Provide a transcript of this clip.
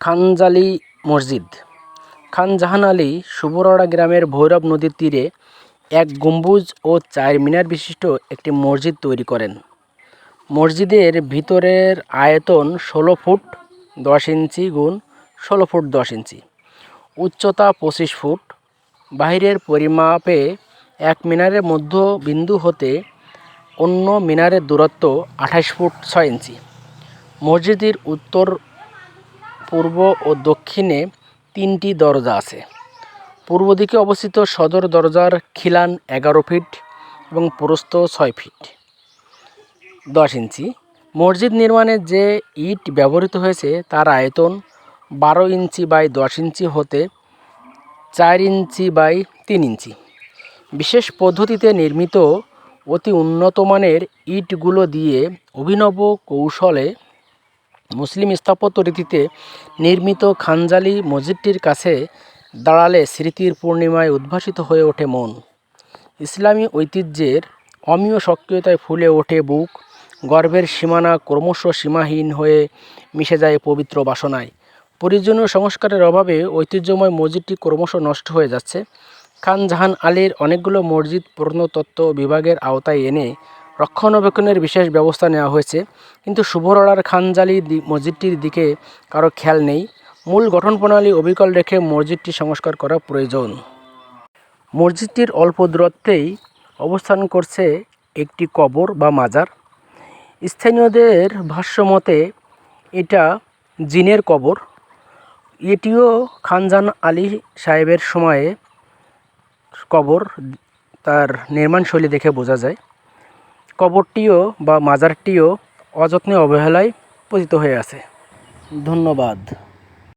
খানজালি মসজিদ। খান জাহান আলী সুবরড়া গ্রামের ভৈরব নদীর তীরে এক গম্বুজ ও চার মিনার বিশিষ্ট একটি মসজিদ তৈরি করেন। মসজিদের ভিতরের আয়তন ষোলো ফুট দশ ইঞ্চি গুণ ষোলো ফুট দশ ইঞ্চি। উচ্চতা পঁচিশ ফুট। বাহিরের পরিমাপে এক মিনারের মধ্য বিন্দু হতে অন্য মিনারের দূরত্ব আঠাশ ফুট ছয় ইঞ্চি। মসজিদের উত্তর পূর্ব ও দক্ষিণে তিনটি দরজা আছে। পূর্ব দিকে অবস্থিত সদর দরজার খিলান এগারো ফিট এবং প্রস্থ ছয় ফিট। দশ ইঞ্চি। মসজিদ নির্মাণে যে ইট ব্যবহৃত হয়েছে তার আয়তন বারো ইঞ্চি বাই দশ ইঞ্চি হতে চার ইঞ্চি বাই তিন ইঞ্চি। বিশেষ পদ্ধতিতে নির্মিত অতি উন্নত মানের ইটগুলো দিয়ে অভিনব কৌশলে মুসলিম স্থাপত্য রীতিতে নির্মিত খানজালি মসজিদটির কাছে দাঁড়ালে স্মৃতির পূর্ণিমায় উদ্ভাসিত হয়ে ওঠে মন। ইসলামী ঐতিহ্যের অমীয় সক্রিয়তায় ফুলে ওঠে বুক। গর্বের সীমানা ক্রমশ সীমাহীন হয়ে মিশে যায় পবিত্র বাসনায়। প্রয়োজনীয় সংস্কারের অভাবে ঐতিহ্যময় মসজিদটি ক্রমশ নষ্ট হয়ে যাচ্ছে। খান জাহান আলীর অনেকগুলো মসজিদ প্রত্নতত্ত্ব বিভাগের আওতায় এনে রক্ষণাবেক্ষণের বিশেষ ব্যবস্থা নেওয়া হয়েছে। কিন্তু শুভরড়ার খানজালি মসজিদটির দিকে কারও খেয়াল নেই। মূল গঠন প্রণালী অবিকল রেখে মসজিদটি সংস্কার করা প্রয়োজন। মসজিদটির অল্প দূরত্বেই অবস্থান করছে একটি কবর বা মাজার। স্থানীয়দের ভাষ্যমতে এটা জিনের কবর। এটিও খানজান আলী সাহেবের সময়ে কবর তার নির্মাণশৈলী দেখে বোঝা যায়। কবরটিও বা মাজারটিও অযত্নে অবহেলায় পতিত হয়ে আছে। ধন্যবাদ।